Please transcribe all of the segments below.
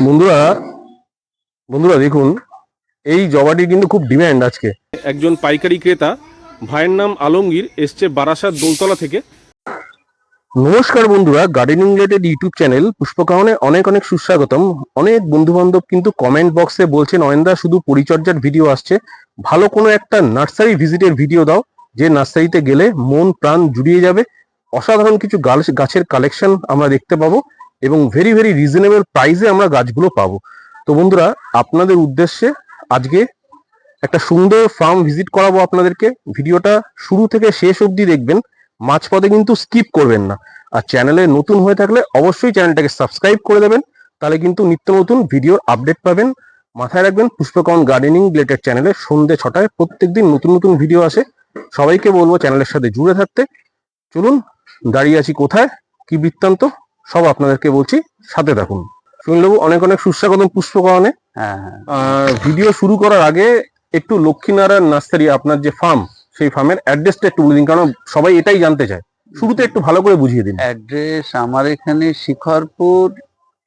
বন্ধুরা বন্ধুরা দেখুন এই জবাটির কিন্তু খুব ডিম্যান্ড আজকে। একজন পাইকারি ক্রেতা ভাইয়ের নাম আলমগীর এসছে বারাসাত দোলতলা থেকে। নমস্কার বন্ধুরা গার্ডেনিং রিলেটেড ইউটিউব চ্যানেল পুষ্পকাহনে অনেক অনেক সুস্বাগতম। অনেক বন্ধু বান্ধব কিন্তু কমেন্ট বক্সে বলছেন অয়েন্দা শুধু পরিচর্যার ভিডিও আসছে। ভালো কোনো একটা নার্সারি ভিজিটের ভিডিও দাও যে নার্সারিতে গেলে মন প্রাণ জুড়িয়ে যাবে। অসাধারণ কিছু গাছ- গাছের কালেকশন আমরা দেখতে পাবো। এবং ভেরি ভেরি রিজনেবল প্রাইসে আমরা গাছগুলো পাবো। তো বন্ধুরা, আপনাদের উদ্দেশ্যে আজকে একটা সুন্দর ফার্ম ভিজিট করাবো আপনাদেরকে। ভিডিওটা শুরু থেকে শেষ অবধি দেখবেন, মাঝপথে কিন্তু স্কিপ করবেন না। আর চ্যানেলে নতুন হয়ে থাকলে অবশ্যই চ্যানেলটাকে সাবস্ক্রাইব করে দেবেন, তাহলে কিন্তু নিত্য নতুন ভিডিওর আপডেট পাবেন। মাথায় রাখবেন, পুষ্পকন গার্ডেনিং রিলেটেড চ্যানেলে সন্ধ্যে ছটায় প্রত্যেকদিন নতুন নতুন ভিডিও আসে। সবাইকে বলব চ্যানেলের সাথে জুড়ে থাকতে। চলুন, দাঁড়িয়ে আছি কোথায়? কি বৃত্তান্ত? সব আপনাদেরকে বলছি সাথে থাকুন। শুনলেবু অনেক অনেক সুস্বাগতম পুষ্পকরণে। হ্যাঁ হ্যাঁ। আর ভিডিও শুরু করার আগে একটু লক্ষ্মীনারায়ণ নার্সারি আপনার যে ফার্ম সেই ফার্মের অ্যাড্রেসটা একটু বলে দিন কারণ সবাই এটাই জানতে চায়। শুরুতে একটু ভালো করে বুঝিয়ে দিন। অ্যাড্রেস আমার এখানে শিখরপুর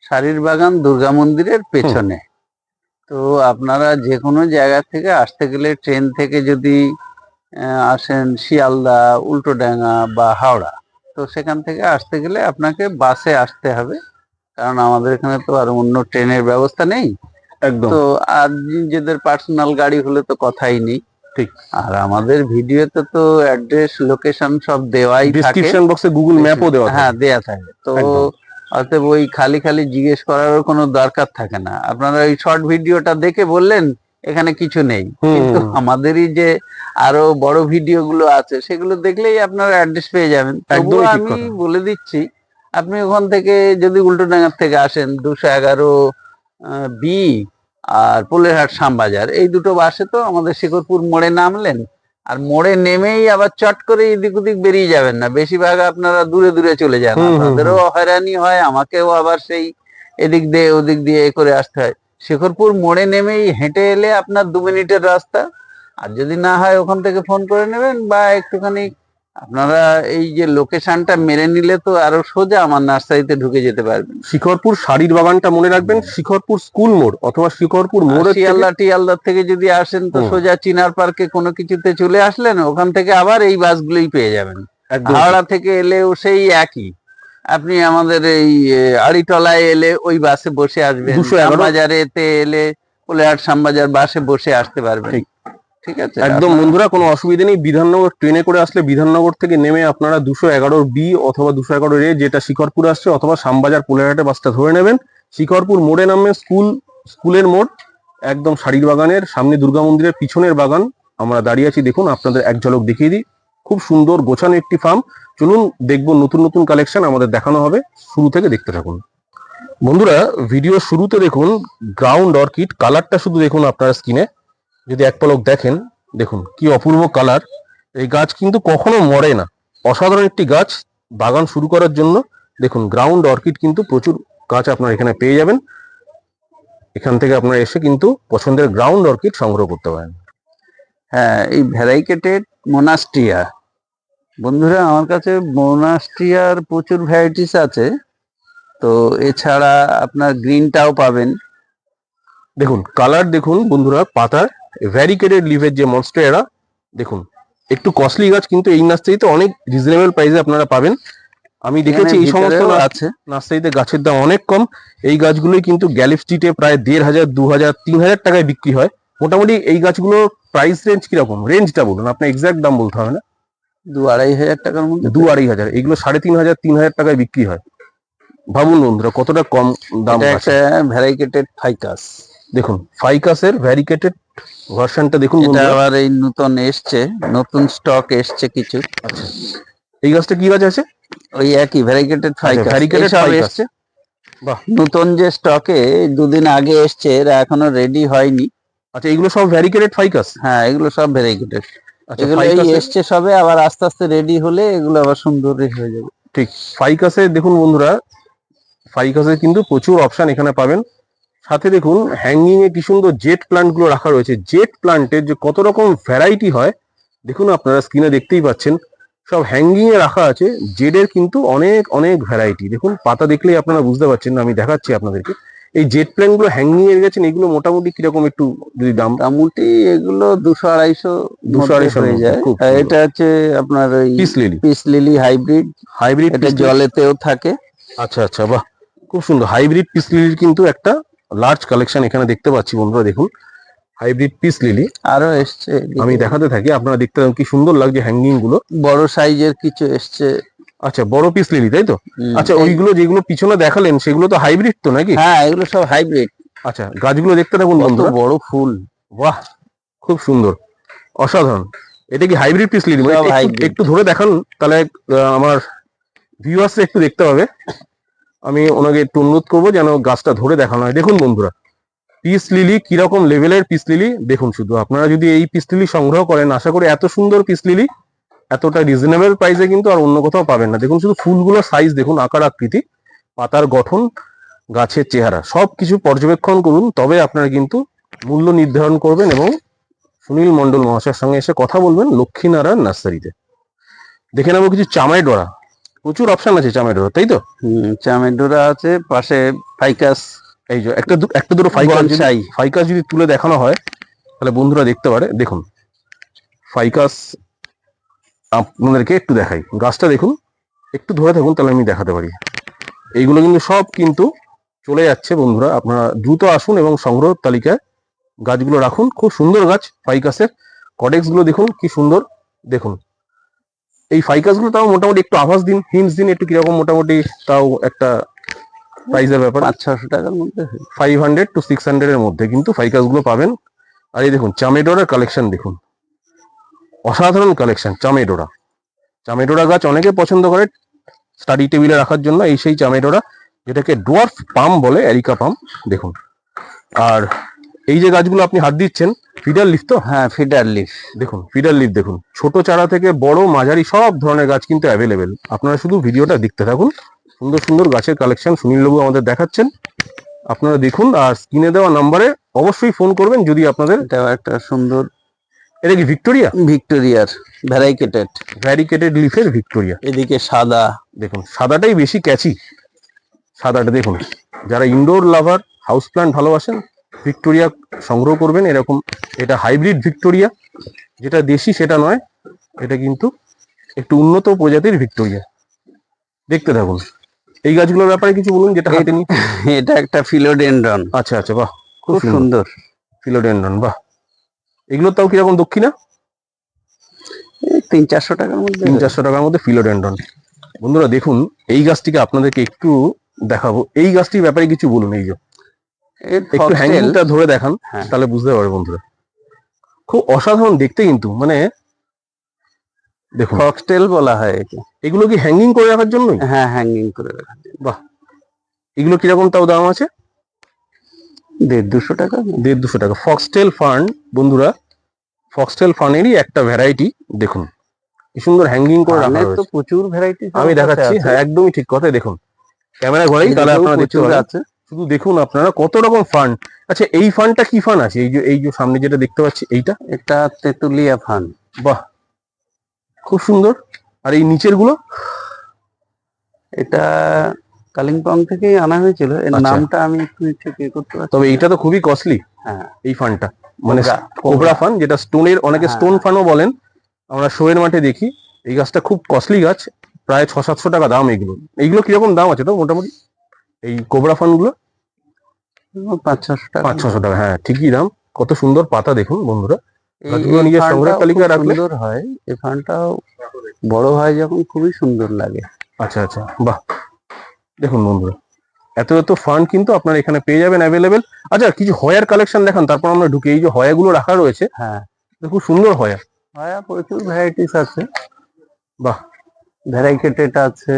শাড়ির বাগান দুর্গা মন্দিরের পেছনে। তো আপনারা যে কোনো জায়গা থেকে আসতে গেলে ট্রেন থেকে যদি আসেন শিয়ালদা উল্টোডাঙ্গা বা হাওড়া তো সেখান থেকে আসতে গেলে আপনাকে বাসে আসতে হবে। কারণ আমাদের এখানে তো আর অন্য ট্রেনের ব্যবস্থা নেই। একদম। তো আর নিজেদের পার্সোনাল গাড়ি হলে তো কথাই নেই। ঠিক। আর আমাদের ভিডিওতে তো অ্যাড্রেস লোকেশন সব দেওয়াই থাকে। ডিসক্রিপশন বক্সে গুগল ম্যাপও দেওয়া হ্যাঁ দেয়া থাকে। তো। অতএব ওই খালি খালি জিজ্ঞেস করারও কোনো দরকার থাকে না। আপনারা ওই শর্ট ভিডিওটা দেখে বললেন এখানে কিছু নেই। কিন্তু আমাদেরই যে আরও বড় ভিডিও গুলো আছে সেগুলো দেখলেই আপনারা অ্যাড্রেস পেয়ে যাবেন। তবুও আমি বলে দিচ্ছি আপনি ওখান থেকে যদি উল্টোডাঙ্গার থেকে আসেন দুশো এগারো বি আর পোলেরহাট শ্যামবাজার এই দুটো বাসে তো আমাদের শিকরপুর মোড়ে নামলেন। আর মোড়ে নেমেই আবার চট করে এদিক ওদিক বেরিয়ে যাবেন না। বেশিরভাগ আপনারা দূরে দূরে চলে যান। আপনাদেরও হয়রানি হয় আমাকেও আবার সেই এদিক দিয়ে ওদিক দিয়ে এ করে আসতে হয়। শেখরপুর মোড়ে নেমেই হেঁটে এলে আপনার দু মিনিটের রাস্তা। আর যদি না হয় ওখান থেকে ফোন করে নেবেন বা একটুখানি আপনারা এই যে লোকেশনটা মেরে নিলে তো আরও সোজা আমার নার্সারিতে ঢুকে যেতে পারবেন। শিখরপুর শাড়ির বাগানটা মনে রাখবেন শিখরপুর স্কুল মোড় অথবা শিখরপুর মোড় শিয়ালদা টিয়ালদার থেকে যদি আসেন তো সোজা চিনার পার্কে কোনো কিছুতে চলে আসলেন ওখান থেকে আবার এই বাসগুলোই পেয়ে যাবেন। হাওড়া থেকে এলেও সেই একই। আপনি আমাদের এই আড়িটলায় এলে ওই বাসে বসে আসবেন। 211 শ্যামবাজারেতে এলে কোলেহাট শ্যামবাজার বাসে বসে আসতে পারবেন। ঠিক। আছে? একদম বন্ধুরা কোনো অসুবিধা নেই। বিধাননগর ট্রেনে করে আসলে বিধাননগর থেকে নেমে আপনারা দুশো এগারো বি অথবা দুশো এগারো রে যেটা শিখরপুর আসছে অথবা শ্যামবাজার পোলেরহাটে বাসটা ধরে নেবেন। শিখরপুর মোড়ে নামে স্কুল স্কুলের মোড় একদম শাড়ির বাগানের সামনে দুর্গা মন্দিরের পিছনের বাগান। আমরা দাঁড়িয়ে আছি দেখুন আপনাদের এক ঝলক দেখিয়ে দিই। খুব সুন্দর গোছানো একটি ফার্ম চলুন দেখব নতুন নতুন কালেকশন আমাদের দেখানো হবে। শুরু থেকে দেখতে থাকুন। বন্ধুরা ভিডিও শুরুতে দেখুন গ্রাউন্ড অর্কিড কালারটা শুধু দেখুন আপনার স্কিনে যদি এক পলক দেখেন, দেখুন কি অপূর্ব কালার এই গাছ কিন্তু কখনো মরে না। অসাধারণ একটি গাছ, বাগান শুরু করার জন্য। দেখুন গ্রাউন্ড অর্কিড কিন্তু প্রচুর গাছ আপনার এখানে পেয়ে যাবেন। এখান থেকে আপনারা এসে কিন্তু পছন্দের গ্রাউন্ড অর্কিড সংগ্রহ করতে পারেন। হ্যাঁ এই ভ্যারাইকেটেড মোনাস্ট্রিয়া বন্ধুরা আমার কাছে মোনাস্ট্রিয়ার প্রচুর ভ্যারাইটিস আছে। তো এছাড়া আপনার গ্রিনটাও পাবেন। দেখুন কালার দেখুন বন্ধুরা পাতার ভ্যারিকেটেড লিভের যে মনস্টেরা দেখুন একটু কস্টলি গাছ কিন্তু এই নার্সারিতে অনেক রিজনেবল প্রাইসে আপনারা পাবেন। আমি দেখেছি এই সমস্ত আছে। নার্সারিতে গাছের দাম অনেক কম। এই গাছগুলোই কিন্তু গ্যালিফ স্ট্রিটে প্রায় দেড় হাজার দু হাজার তিন হাজার টাকায় বিক্রি হয়। মোটামুটি এই গাছগুলোর প্রাইস রেঞ্জ কীরকম? রেঞ্জটা বলুন আপনার এক্সাক্ট দাম বলতে হবে না। দু আড়াই হাজার টাকার মধ্যে দু আড়াই হাজার। এগুলো সাড়ে তিন হাজার তিন হাজার টাকায় বিক্রি হয়। ভাবুন বন্ধুরা কতটা কম দাম একটা ভ্যারাইকেটেড ফাইকাস দেখুন ফাইকাসের ভ্যারিকেটেড ভার্সনটা দেখুন এটা আবার এই নতুন এসছে নতুন স্টক এসছে কিছু। আচ্ছা। এই গাছটা কি গাছ আছে? ওই একই ভ্যারাইকেটেড ফাইকাস ভ্যারিকেটেড ফাইকাস এসছে। বাহ। নতুন যে স্টকে দুদিন আগে এসছে এরা এখনও রেডি হয়নি। আচ্ছা এগুলো সব ভ্যারিকেটেড ফাইকাস হ্যাঁ এগুলো সব ভ্যারাইকেটেড আচ্ছা এগুলো এই এসছে সবে আবার আস্তে আস্তে রেডি হলে এগুলো আবার সুন্দর হয়ে যাবে। ঠিক ফাইকাসে দেখুন বন্ধুরা ফাইকাসে কিন্তু প্রচুর অপশন এখানে পাবেন। সাথে দেখুন হ্যাঙ্গিং এ কি সুন্দর জেট প্লান্টগুলো রাখা রয়েছে। জেট প্লান্টের যে কত রকম ভ্যারাইটি হয় দেখুন আপনারা স্ক্রিনে দেখতেই পাচ্ছেন। সব হ্যাঙ্গিং এ রাখা আছে জেডের কিন্তু অনেক অনেক ভ্যারাইটি দেখুন পাতা দেখলেই আপনারা বুঝতে পারছেন আমি দেখাচ্ছি আপনাদেরকে। এই জেট প্ল্যানগুলো হ্যাঙ্গিং এর গেছেন এগুলো মোটামুটি কীরকম একটু যদি দাম? মোটামুটি এগুলো দুশো আড়াইশো দুশো আড়াইশো হয়ে যায়। এটা হচ্ছে আপনার ওই peace lily peace lily hybrid hybrid এটা জলেতেও থাকে। আচ্ছা আচ্ছা বাহ খুব সুন্দর। হাইব্রিড পিস লিলির কিন্তু একটা লার্জ কালেকশন এখানে দেখতে পাচ্ছি বন্ধুরা দেখুন। হাইব্রিড পিস লিলি আরও এসছে আমি দেখাতে থাকি আপনারা দেখতে পাবেন কি সুন্দর লাগছে হ্যাঙ্গিংগুলো। বড় সাইজের কিছু এসছে। আচ্ছা বড় পিস লিলি তাই তো? আচ্ছা ওইগুলো যেগুলো পিছনে দেখালেন সেগুলো তো হাইব্রিড তো নাকি? হ্যাঁ এগুলো সব হাইব্রিড আচ্ছা গাছগুলো দেখতে থাকুন কত বন্ধুরা। বড় ফুল। বাহ খুব সুন্দর। অসাধারণ। এটা কি হাইব্রিড পিস লিলি? সব একটু- ধরে দেখান তাহলে আমার ভিউয়ার্স একটু দেখতে পাবে। আমি ওনাকে একটু অনুরোধ করব যেন গাছটা ধরে দেখানো হয়। দেখুন বন্ধুরা পিস লিলি কীরকম লেভেলের পিস লিলি? দেখুন শুধু আপনারা যদি এই পিস লিলি সংগ্রহ করেন আশা করি এত সুন্দর পিস লিলি এতটা রিজনেবল প্রাইসে কিন্তু আর অন্য কোথাও পাবেন না। দেখুন শুধু ফুলগুলোর সাইজ দেখুন আকার আকৃতি পাতার গঠন গাছের চেহারা সব কিছু পর্যবেক্ষণ করুন তবে আপনারা কিন্তু মূল্য নির্ধারণ করবেন এবং সুনীল মন্ডল মহাশয়ের সঙ্গে এসে কথা বলবেন লক্ষ্মীনারায়ণ নার্সারিতে। দেখে নেব কিছু চামাই ডোরা। প্রচুর অপশন আছে চামাই ডোরা তাই তো? হুম, চামেডোরা আছে পাশে ফাইকাস এই যে একটা একটা দুটো ফাইকাস বনসাই। ফাইকাস যদি তুলে দেখানো হয় তাহলে বন্ধুরা দেখতে পারে। দেখুন ফাইকাস আপনাদেরকে একটু দেখাই। গাছটা দেখুন একটু ধরে থাকুন তাহলে আমি দেখাতে পারি। এইগুলো কিন্তু সব কিন্তু চলে যাচ্ছে বন্ধুরা। আপনারা দ্রুত আসুন এবং সংগ্রহ তালিকায় গাছগুলো রাখুন। খুব সুন্দর গাছ ফাইকাসের। কডেক্সগুলো দেখুন কি সুন্দর। দেখুন এই ফাইকাসগুলো তাও মোটামুটি একটু আভাস দিন হিন্টস দিন একটু কীরকম মোটামুটি তাও একটা প্রাইসের ব্যাপার। পাঁচ ছশো টাকার মধ্যে five hundred to six hundred এর মধ্যে কিন্তু ফাইকাসগুলো পাবেন। আর এই দেখুন চামেডোরার কালেকশন দেখুন। অসাধারণ কালেকশন চামেডোরা। চামেডোরা গাছ অনেকে পছন্দ করে স্টাডি টেবিলে রাখার জন্য এই সেই চামেডোরা যেটাকে ডোয়ার্ফ পাম বলে এরিকা পাম দেখুন। আর এই যে গাছগুলো আপনি হাত দিচ্ছেন ফিডার লিফ তো? হ্যাঁ ফিডার লিফ দেখুন ফিডার লিফ দেখুন। ছোট চারা থেকে বড় মাঝারি সব ধরনের গাছ কিন্তু অ্যাভেলেবেল আপনারা শুধু ভিডিওটা দেখতে থাকুন। সুন্দর সুন্দর গাছের কালেকশন সুনীলবাবু আমাদের দেখাচ্ছেন। আপনারা দেখুন আর স্ক্রিনে দেওয়া নাম্বারে অবশ্যই ফোন করবেন যদি আপনাদের একটা সুন্দর এটা কি ভিক্টোরিয়া? ভিক্টোরিয়ার ভ্যারাইকেটেড। Variegated লিফের Victoria. এদিকে সাদা। দেখুন সাদাটাই বেশি ক্যাচি সাদাটা দেখুন যারা ইনডোর লাভার হাউস প্ল্যান্ট ভালোবাসেন ভিক্টোরিয়া সংগ্রহ করবেন এরকম। এটা হাইব্রিড ভিক্টোরিয়া যেটা দেশি সেটা নয় এটা কিন্তু একটু উন্নত প্রজাতির ভিক্টোরিয়া। দেখতে থাকুন। এই গাছগুলোর ব্যাপারে কিছু বলুন যেটা হাতে নি এটা একটা ফিলোডেন্ড্রন আচ্ছা আচ্ছা বাহ খুব সুন্দর। সুন্দর। ফিলোডেন্ড্রন বাহ। এগুলোর তাও কীরকম দক্ষিণা? তিন চারশো টাকার মধ্যে তিন চারশো টাকার মধ্যে ফিলোডেন্ড্রন। বন্ধুরা দেখুন এই গাছটিকে আপনাদেরকে একটু দেখাবো। এই গাছটির ব্যাপারে কিছু বলুন এই যে। একটু হ্যাঙ্গিংটা ধরে দেখান হ্যাঁ। তাহলে বুঝতে পারবে বন্ধুরা। খুব অসাধারণ দেখতে কিন্তু মানে দেখুন। foxtail বলা হয় একে। এগুলো কি হ্যাঙ্গিং করে রাখার জন্যই? হ্যাঁ হ্যাঙ্গিং করে রাখা যায়। এগুলো কীরকম তাও দাম আছে? দেড় দুশো টাকা। দেড় দুশো টাকা। ফক্সটেল ফার্ন বন্ধুরা ফক্সটেল ফার্নেরই একটা ভ্যারাইটি দেখুন। কি সুন্দর হ্যাঙ্গিং করে রাখা ধানের তো প্রচুর ভ্যারাইটি আমি দেখাচ্ছি হ্যাঁ একদমই ঠিক কথা দেখুন। ক্যামেরা ঘোরাই তাহলে আপনারা দেখতে আছে। শুধু দেখুন আপনারা কত রকম ফান্ড আচ্ছা এই ফান্ডটা কি ফান্ড আছে? এই যে এই যে সামনে যেটা দেখতে পাচ্ছি এইটা? এটা তেতুলিয়া ফান বাহ! খুব সুন্দর। আর এই নিচেরগুলো এটা কালিম্পং থেকেই আনা হয়েছিল। এর আচ্ছা। নামটা আমি একটু ঠিক এ করতে পারছি তবে এটা তো খুবই কস্টলি হ্যাঁ। এই ফান্ডটা মানে কোবরা, ফান যেটা স্টোনের অনেকে হ্যাঁ। স্টোন ফানও বলেন। আমরা শোয়ের মাঠে দেখি এই গাছটা খুব কস্টলি গাছ প্রায় ছ সাতশো টাকা দাম এইগুলো এইগুলো কীরকম দাম আছে তো মোটামুটি? এই কোবরা ফানগুলো পাঁচ ছশো টাকা। পাঁচ ছশো টাকা হ্যাঁ ঠিকই দাম। কত সুন্দর পাতা দেখুন বন্ধুরা। নিজের রাখলে- সুন্দর হয়। এই ফানটাও বড় হয় যখন খুবই সুন্দর লাগে। আচ্ছা আচ্ছা। বাহ। দেখুন বন্ধুরা এত এত ফান্ড কিন্তু আপনারা এখানে পেয়ে যাবেন অ্যাভেলেবেল আচ্ছা কিছু হয়ার কালেকশন দেখান তারপর আমরা ঢুকে এই যে হয়াগুলো রাখা রয়েছে হ্যাঁ। খুব সুন্দর হয়া। হয় প্রচুর ভ্যারাইটিস আছে। বাহ। ভ্যারাইকেটেড আছে।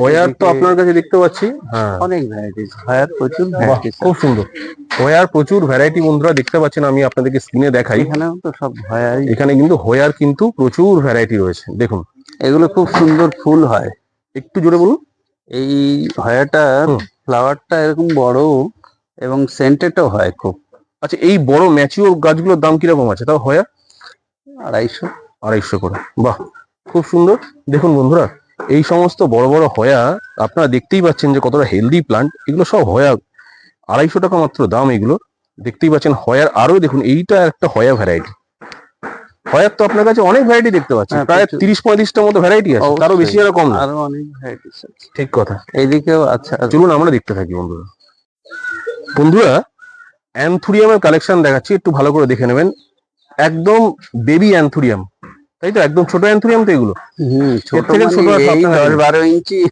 হয়ার তো আপনার কাছে দেখতে পাচ্ছি। হ্যাঁ। অনেক ভ্যারাইটিস হয় প্রচুর ভ্যারাইটিস খুব সুন্দর। হয়ার প্রচুর ভ্যারাইটি বন্ধুরা দেখতে পাচ্ছেন আমি আপনাদেরকে স্ক্রিনে দেখাই। এখানেও তো সব হয় এখানে কিন্তু হয়ার কিন্তু প্রচুর ভ্যারাইটি রয়েছে দেখুন। এগুলো খুব সুন্দর ফুল হয়। একটু জোরে বলুন। এই হয়াটার। ফ্লাওয়ারটা এরকম বড় এবং সেন্টেডও হয় খুব। আচ্ছা এই বড় ম্যাচিওর গাছগুলোর দাম কীরকম আছে? তাও হয়া? আড়াইশো। আড়াইশো করে। বাহ খুব সুন্দর। দেখুন বন্ধুরা এই সমস্ত বড় বড় হয়া আপনারা দেখতেই পাচ্ছেন যে কতটা হেলদি প্লান্ট এগুলো সব হয়া আড়াইশো টাকা মাত্র দাম এগুলো। দেখতেই পাচ্ছেন হয়ার আরও দেখুন এইটা একটা হয়া ভ্যারাইটি হয়ার তো আপনার কাছে অনেক ভ্যারাইটি দেখতে পাচ্ছি। হ্যাঁ, প্রায় তিরিশ পঁয়ত্রিশটার মতো ভ্যারাইটি আছে তারও বেশি। আর কম না। আরও অনেক ভ্যারাইটিস আছে। ঠিক কথা। এইদিকেও আর- চলুন আমরা দেখতে থাকি বন্ধুরা। বন্ধুরা অ্যানথুরিয়ামের কালেকশন দেখাচ্ছি একটু ভালো করে দেখে নেবেন। একদম বেবি অ্যান্থুরিয়াম। তাই তো? একদম ছোট অ্যান্থুরিয়াম তো এগুলো। হুম ছোট ছোট মানে বারো ইঞ্চি।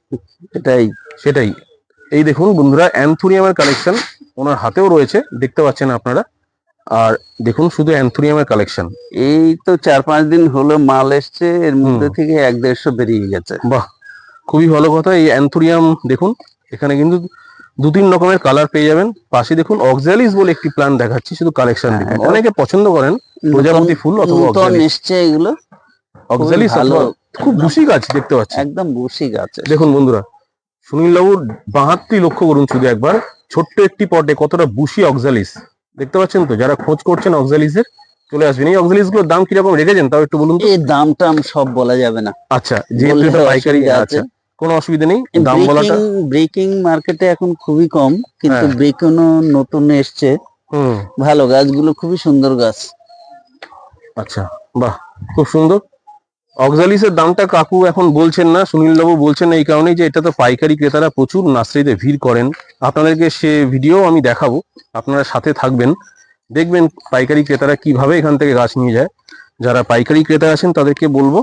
এটাই সেটাই। এই দেখুন বন্ধুরা অ্যানথুরিয়ামের কালেকশন ওনার হাতেও রয়েছে দেখতে পাচ্ছেন আপনারা। আর দেখুন শুধু অ্যানথুরিয়ামের কালেকশন এই তো চার পাঁচ দিন হলো মাল এসছে এর মধ্যে থেকে এক দেড়শো বেরিয়ে গেছে। বাহ খুবই ভালো কথা। এই অ্যানথুরিয়াম দেখুন এখানে কিন্তু দু তিন রকমের কালার পেয়ে যাবেন। পাশে দেখুন অক্সালিস বলে একটি প্ল্যান দেখাচ্ছি শুধু কালেকশন হ্যাঁ, দেখুন। অনেকে পছন্দ করেন প্রজাপতি ফুল অথবা এসছে এগুলো। অক্সালিস। খুব বুশি গাছ দেখতে পাচ্ছি। একদম বসি গাছ দেখুন বন্ধুরা সুনীল বাবুর বাহাত্তি লক্ষ্য করুন শুধু একবার। ছোট্ট একটি পটে কতটা বুশি অক্সালিস দেখতে পাচ্ছেন তো? যারা খোঁজ করছেন অক্সালিসের চলে আসবেন। এই অক্সালিসগুলোর দাম কীরকম রেখেছেন? তাও একটু বলুন তো। এই দাম টাম সব বলা যাবে না। আচ্ছা যেহেতু এটা পাইকারি আছে। আচ্ছা কোনো অসুবিধা নেই। দাম বলাটা ব্রেকিং মার্কেটে এখন খুবই কম কিন্তু হ্যাঁ। ব্রেকনও নতুন এসছে। হুম। ভালো গাছগুলো খুবই সুন্দর গাছ। আচ্ছা বাহ খুব সুন্দর। অক্সালিসের দামটা কাকু এখন বলছেন না সুনীল বাবু বলছেন এই কারণেই যে এটা তো পাইকারি ক্রেতারা প্রচুর নার্সারিতে ভিড় করেন। আপনাদেরকে সে ভিডিও আমি দেখাবো। আপনারা সাথে থাকবেন। দেখবেন পাইকারি ক্রেতারা কীভাবে এখান থেকে গাছ নিয়ে যায়। যারা পাইকারি ক্রেতা আছেন, তাদেরকে বলব,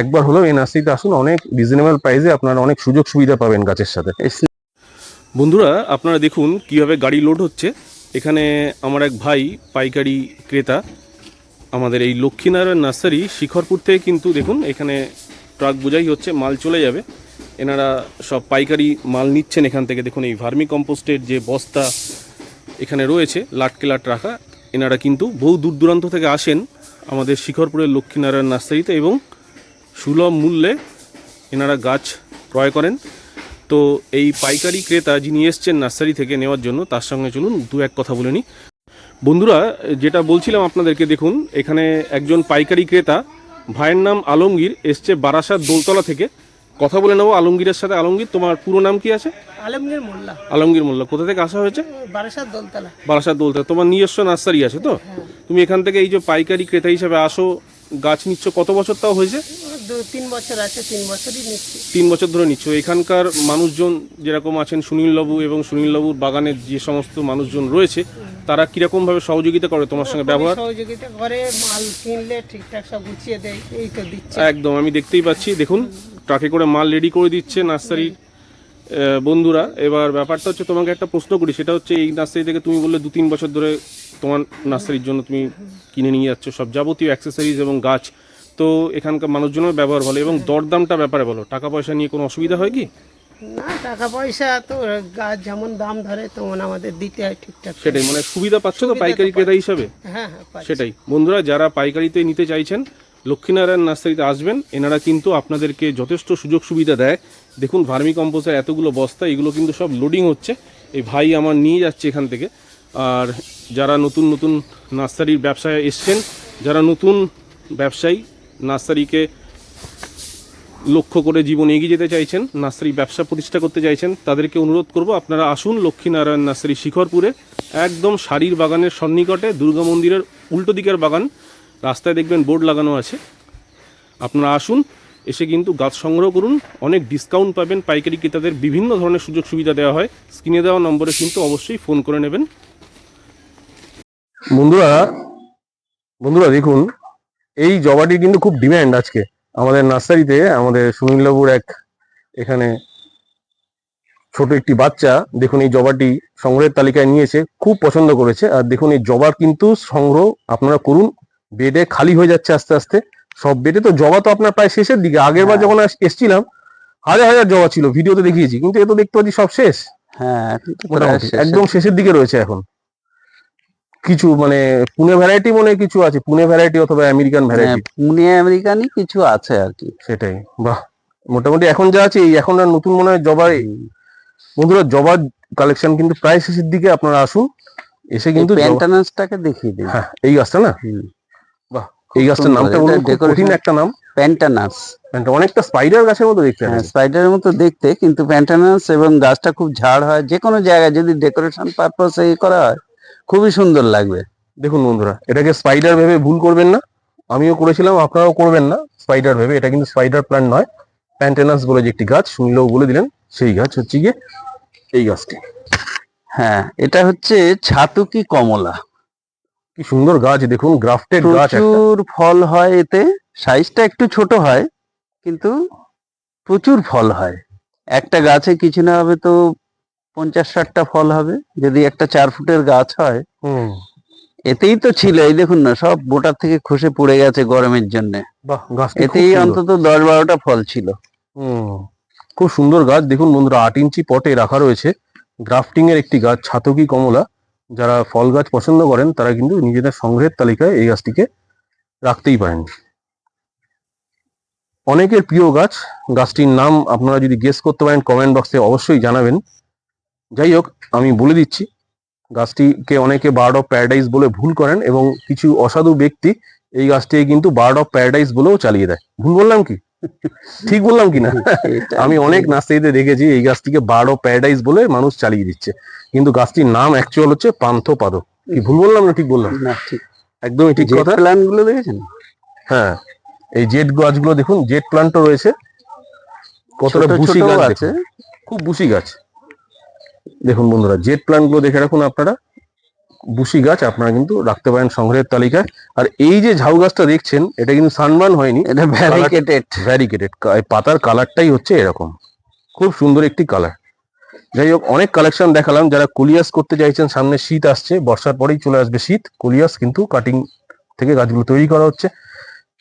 একবার হলেও এই নার্সারিতে আসুন। অনেক রিজনেবল প্রাইসে আপনারা অনেক সুযোগ সুবিধা পাবেন গাছের সাথে। বন্ধুরা, আপনারা দেখুন কীভাবে গাড়ি লোড হচ্ছে। এখানে আমার এক ভাই পাইকারি ক্রেতা। আমাদের এই লক্ষ্মীনারায়ণ নার্সারি শিখরপুর থেকে কিন্তু দেখুন, এখানে ট্রাক বোঝাই হচ্ছে, মাল চলে যাবে। এনারা সব পাইকারি মাল নিচ্ছেন এখান থেকে। দেখুন, এই ভার্মি কম্পোস্টের যে বস্তা এখানে রয়েছে, লাটকে লাট রাখা, এনারা কিন্তু বহু দূর দূরান্ত থেকে আসেন আমাদের শিখরপুরের লক্ষ্মীনারায়ণ নার্সারিতে এবং সুলভ মূল্যে এনারা গাছ ক্রয় করেন। তো এই পাইকারি ক্রেতা যিনি এসছেন নার্সারি থেকে নেওয়ার জন্য, তার সঙ্গে চলুন দু এক কথা বলে নিই বন্ধুরা, যেটা বলছিলাম আপনাদেরকে, দেখুন, এখানে একজন পাইকারি ক্রেতা, ভাইয়ের নাম আলমগীর, এসছে বারাসাত দোলতলা থেকে। কথা বলে নেব আলমগীরের সাথে। আলমগীর তোমার পুরো নাম কি আছে? আলমগীর মোল্লা। আলমগীর মোল্লা। কোথা থেকে আসা হয়েছে? বারাসাত দোলতলা। বারাসাত দোলতলা। তোমার নিজস্ব নার্সারি আছে তো? তুমি এখান থেকে এই যে পাইকারি ক্রেতা হিসেবে আসো গাছ নিচ্ছ কত বছর তাও হয়েছে? তিন বছর আছে তিন বছরই নিচ্ছি। তিন বছর ধরে নিচ্ছ। এখানকার মানুষজন যেরকম আছেন সুনীলবাবু এবং সুনীলবাবুর বাগানের যে সমস্ত মানুষজন রয়েছে তারা কীরকম ভাবে সহযোগিতা করে তোমার সঙ্গে ব্যবহার? সহযোগিতা করে মাল কিনলে ঠিকঠাক সব গুছিয়ে দেয় এই তো দিচ্ছে। একদম আমি দেখতেই পাচ্ছি। দেখুন ট্রাকে করে মাল রেডি করে দিচ্ছে নার্সারির বন্ধুরা। এবার ব্যাপারটা হচ্ছে তোমাকে একটা প্রশ্ন করি সেটা হচ্ছে এই নার্সারি থেকে তুমি বললে দু তিন বছর ধরে তোমার নার্সারির জন্য তুমি কিনে নিয়ে যাচ্ছ সব যাবতীয় অ্যাক্সেসরিজ এবং গাছ। তো এখানকার মানুষজনের ব্যবহার ভালো এবং দরদামটা ব্যাপারে বলো টাকা পয়সা নিয়ে কোনো অসুবিধা হয় কি? না টাকা পয়সা তো গাছ যেমন দাম ধরে তেমন আমাদের দিতে হয় ঠিকঠাক। সেটাই মানে সুবিধা পাচ্ছ তো পাইকারি ক্রেতা হিসাবে? হ্যাঁ হ্যাঁ সেটাই। বন্ধুরা যারা পাইকারিতে নিতে চাইছেন লক্ষ্মীনারায়ণ নার্সারিতে আসবেন। এনারা কিন্তু আপনাদেরকে যথেষ্ট সুযোগ সুবিধা দেয়। দেখুন, ভার্মি কম্পোস্টের এতগুলো বস্তা, এগুলো কিন্তু সব লোডিং হচ্ছে। এই ভাই আমার নিয়ে যাচ্ছে এখান থেকে। আর যারা নতুন নতুন নার্সারির ব্যবসায় এসছেন, যারা নতুন ব্যবসায়ী, নার্সারিকে লক্ষ্য করে জীবন এগিয়ে যেতে চাইছেন, নার্সারি ব্যবসা প্রতিষ্ঠা করতে চাইছেন, তাদেরকে অনুরোধ করব, আপনারা আসুন লক্ষ্মীনারায়ণ নার্সারি শিখরপুরে। একদম শাড়ির বাগানের সন্নিকটে দুর্গা মন্দিরের উল্টো দিকের বাগান। রাস্তায় দেখবেন বোর্ড লাগানো আছে। আপনারা আসুন, এসে কিন্তু গাছ সংগ্রহ করুন। অনেক ডিসকাউন্ট পাবেন। পাইকারি ক্রেতাদের বিভিন্ন ধরনের সুযোগ সুবিধা দেওয়া হয়। স্ক্রিনে দেওয়া নম্বরে কিন্তু অবশ্যই ফোন করে নেবেন। বন্ধুরা বন্ধুরা দেখুন, এই জবাটি কিন্তু খুব ডিম্যান্ড আজকে। আমাদের নার্সারিতে, আমাদের সুনীলবাবুর এক এখানে ছোট একটি বাচ্চা, দেখুন এই জবাটি সংগ্রহের তালিকায় নিয়েছে খুব পছন্দ করেছে। আর দেখুন এই জবার কিন্তু সংগ্রহ আপনারা করুন। বেডে খালি হয়ে যাচ্ছে আস্তে আস্তে। সব বেডে তো জবা তো আপনার প্রায় শেষের দিকে। আগের বার হ্যাঁ। যখন এসছিলাম হাজার হাজার জবা ছিল ভিডিওতে দেখিয়েছি। কিন্তু এ তো দেখতে পাচ্ছি সব শেষ। হ্যাঁ একদম শেষের দিকে রয়েছে এখন। কিছু মানে পুনে ভ্যারাইটি মনে কিছু আছে? পুনে ভ্যারাইটি অথবা আমেরিকান ভ্যারাইটি পুনে আমেরিকানই কিছু আছে আর কি। সেটাই। বাহ! মোটামুটি এখন যা আছে এখন আর নতুন মনে হয় জবা। বন্ধুরা জবার কালেকশন কিন্তু প্রায় শেষের দিকে আপনারা আসুন। এসে কিন্তু এই দেখিয়ে দিন। হ্যাঁ এই গাছটা না? এই গাছটার নামটা বলুন কঠিন একটা নাম। প্যান্টানাস অনেকটা স্পাইডার গাছের মতো দেখতে হ্যাঁ স্পাইডারের মতো দেখতে কিন্তু প্যান্টানাস এবং গাছটা খুব ঝাড় হয়। যে কোনো জায়গায় যদি ডেকোরেশন পারপাস এই করা হয় খুবই সুন্দর লাগবে। দেখুন বন্ধুরা এটাকে স্পাইডার ভেবে ভুল করবেন না। আমিও করেছিলাম আপনারাও করবেন না। স্পাইডার ভেবে এটা কিন্তু স্পাইডার প্ল্যান্ট নয়। প্যান্টেনাস বলে যে একটি গাছ শুনলেও বলে দিলেন সেই গাছ হচ্ছে গিয়ে এই গাছটি। হ্যাঁ এটা হচ্ছে ছাতুকি কমলা। কি সুন্দর গাছ দেখুন গ্রাফটেড গাছ প্রচুর ফল হয় এতে সাইজটা একটু ছোট হয় কিন্তু প্রচুর ফল হয়। একটা গাছে কিছু না হবে তো পঞ্চাশ ষাটটা ফল হবে যদি একটা চার ফুটের গাছ হয়। হুম। এতেই তো ছিল এই দেখুন না সব বোটার থেকে খসে পড়ে গেছে গরমের জন্য। বাহ এতেই অন্তত দশ বারোটা ফল ছিল। হুম খুব সুন্দর গাছ। দেখুন বন্ধুরা আট ইঞ্চি পটে রাখা রয়েছে। গ্রাফটিং এর একটি গাছ ছাতকি কমলা। যারা ফল গাছ পছন্দ করেন, তারা কিন্তু নিজেদের সংগ্রহের তালিকায় এই গাছটিকে রাখতেই পারেন। অনেকের প্রিয় গাছ, গাছটির নাম আপনারা যদি গেস করতে পারেন কমেন্ট বক্সে অবশ্যই জানাবেন। যাই হোক, আমি বলে দিচ্ছি, গাছটিকে অনেকে বার্ড অফ প্যারাডাইস বলে ভুল করেন এবং কিছু অসাধু ব্যক্তি এই গাছটিকে কিন্তু বার্ড অফ প্যারাডাইস বলেও চালিয়ে দেয়। ভুল বললাম কি? ঠিক বললাম কি না আমি অনেক নার্সারিতে দেখেছি এই গাছটিকে অফ প্যারাডাইস বলে মানুষ চালিয়ে দিচ্ছে। কিন্তু গাছটির নাম অ্যাকচুয়াল হচ্ছে পান্থ পাদক কি ভুল বললাম না ঠিক বললাম? না ঠিক। একদমই ঠিক কথা। প্ল্যানগুলো দেখেছেন? হ্যাঁ এই জেট গাছগুলো দেখুন জেট প্লান্টও রয়েছে। কতটা ছোটও গাছ আছে। খুব বুসি গাছ। দেখুন বন্ধুরা জেট প্লান্টগুলো দেখে রাখুন আপনারা। বুশি গাছ আপনারা কিন্তু রাখতে পারেন সংগ্রহের তালিকায়। আর এই যে ঝাউ গাছটা দেখছেন এটা কিন্তু সানবার্ন হয়নি। এটা ভ্যারিকেটেড ভ্যারিকেটেড পাতার কালারটাই হচ্ছে এরকম। খুব সুন্দর একটি কালার যাই হোক অনেক কালেকশন দেখালাম। যারা কলিয়াস করতে চাইছেন সামনে শীত আসছে বর্ষার পরেই চলে আসবে শীত। কলিয়াস কিন্তু কাটিং থেকে গাছগুলো তৈরি করা হচ্ছে।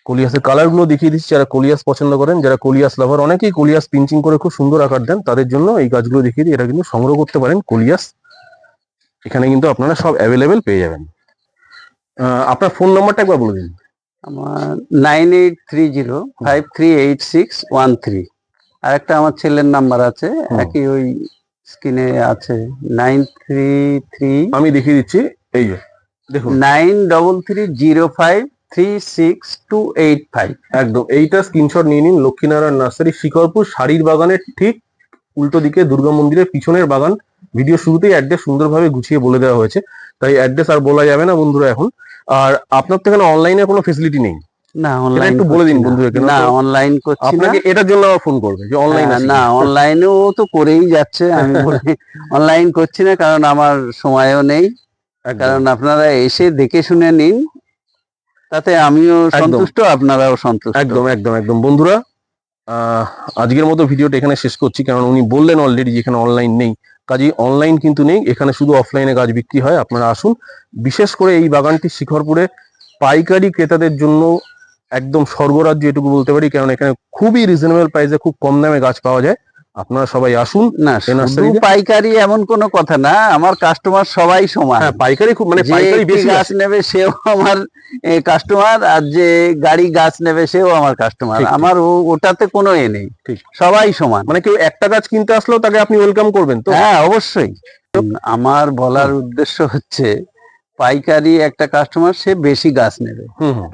কলিয়াসের কালারগুলো দেখিয়ে দিচ্ছি। যারা কলিয়াস পছন্দ করেন যারা কলিয়াস লাভার অনেকেই কলিয়াস পিঞ্চিং করে খুব সুন্দর আকার দেন তাদের জন্য এই গাছগুলো দেখিয়ে দিই। এটা কিন্তু সংগ্রহ করতে পারেন কলিয়াস এখানে কিন্তু আপনারা সব অ্যাভেলেবেল পেয়ে যাবেন। আপনার ফোন নাম্বারটা একবার বলে দিন। আমার nine eight three zero five three eight six one three আর একটা আমার ছেলের নাম্বার আছে একই ওই স্ক্রিনে আছে। নাইন থ্রি থ্রি আমি দেখিয়ে দিচ্ছি এই যে দেখুন। Nine double three zero five three six two eight five একদম এইটা স্ক্রিনশট নিয়ে নিন লক্ষ্মীনারায়ণ নার্সারি শিকরপুর শাড়ির বাগানের ঠিক উল্টো দিকে দুর্গা মন্দিরের পিছনের বাগান। ভিডিও শুরুতেই অ্যাড্রেস সুন্দরভাবে গুছিয়ে বলে দেওয়া হয়েছে। তাই অ্যাড্রেস আর বলা যাবে না বন্ধুরা এখন। আর আপনার তো এখানে অনলাইনে কোনো ফেসিলিটি নেই। না অনলাইন একটু বলে দিন বন্ধুদেরকে, না। অনলাইন করছি আপনাকে এটার জন্য আবার ফোন করবে যে অনলাইন হ্যাঁ, না অনলাইনেও তো করেই যাচ্ছে। আমি বলি অনলাইন করছি না কারণ আমার সময়ও নেই। কারণ আপনারা এসে দেখে শুনে নিন। তাতে আমিও সন্তুষ্ট আপনারাও সন্তুষ্ট। একদম একদম একদম। বন্ধুরা আজকের মতো ভিডিওটা এখানে শেষ করছি, কারণ উনি বললেন অলরেডি যে এখানে অনলাইন নেই। কাজেই অনলাইন কিন্তু নেই, এখানে শুধু অফলাইনে গাছ বিক্রি হয়। আপনারা আসুন, বিশেষ করে এই বাগানটি শিখরপুরে পাইকারি ক্রেতাদের জন্য একদম স্বর্গরাজ্য এটুকু বলতে পারি, কারণ এখানে খুবই রিজনেবল প্রাইসে খুব কম দামে গাছ পাওয়া যায়। আপনারা সবাই আসুন না শুধু পাইকারি এমন কোনো কথা না আমার কাস্টমার সবাই সমান। হ্যাঁ পাইকারি খুব মানে পাইকারি বেশি গাছ নেবে সেও আমার কাস্টমার আর যে গাড়ি গাছ নেবে সেও আমার কাস্টমার। আমার ওটাতে কোনো এ নেই। ঠিক। সবাই সমান। মানে কেউ একটা গাছ কিনতে আসলেও তাকে আপনি ওয়েলকাম করবেন তো? হ্যাঁ অবশ্যই। আমার বলার উদ্দেশ্য হচ্ছে পাইকারি একটা কাস্টমার সে বেশি গাছ নেবে।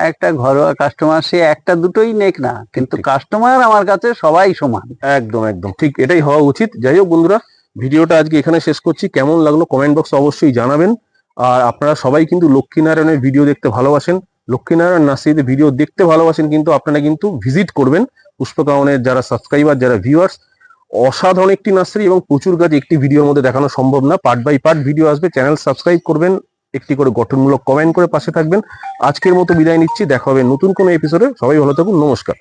একটা ঘরোয়া কাস্টমার সে একটা দুটোই নেক না। কিন্তু কাস্টমার আমার কাছে সবাই সমান। একদম একদম। ঠিক। এটাই হওয়া উচিত। যাই হোক বন্ধুরা ভিডিওটা আজকে এখানে শেষ করছি। কেমন লাগল কমেন্ট বক্স অবশ্যই জানাবেন। আর আপনারা সবাই কিন্তু লক্ষ্মীনারায়ণের ভিডিও দেখতে ভালোবাসেন। লক্ষ্মীনারায়ণ নার্সারিতে ভিডিও দেখতে ভালোবাসেন কিন্তু আপনারা কিন্তু ভিজিট করবেন। পুষ্পকাওয়ানের যারা সাবস্ক্রাইবার যারা ভিউয়ার্স অসাধারণ একটি নার্সারি এবং প্রচুর গাছ একটি ভিডিওর মধ্যে দেখানো সম্ভব না। পার্ট বাই পার্ট ভিডিও আসবে। চ্যানেল সাবস্ক্রাইব করবেন। একটি করে গঠনমূলক কমেন্ট করে পাশে থাকবেন। আজকের মতো বিদায় নিচ্ছি। দেখা হবে নতুন কোনো এপিসোডে সবাই ভালো থাকুন। নমস্কার।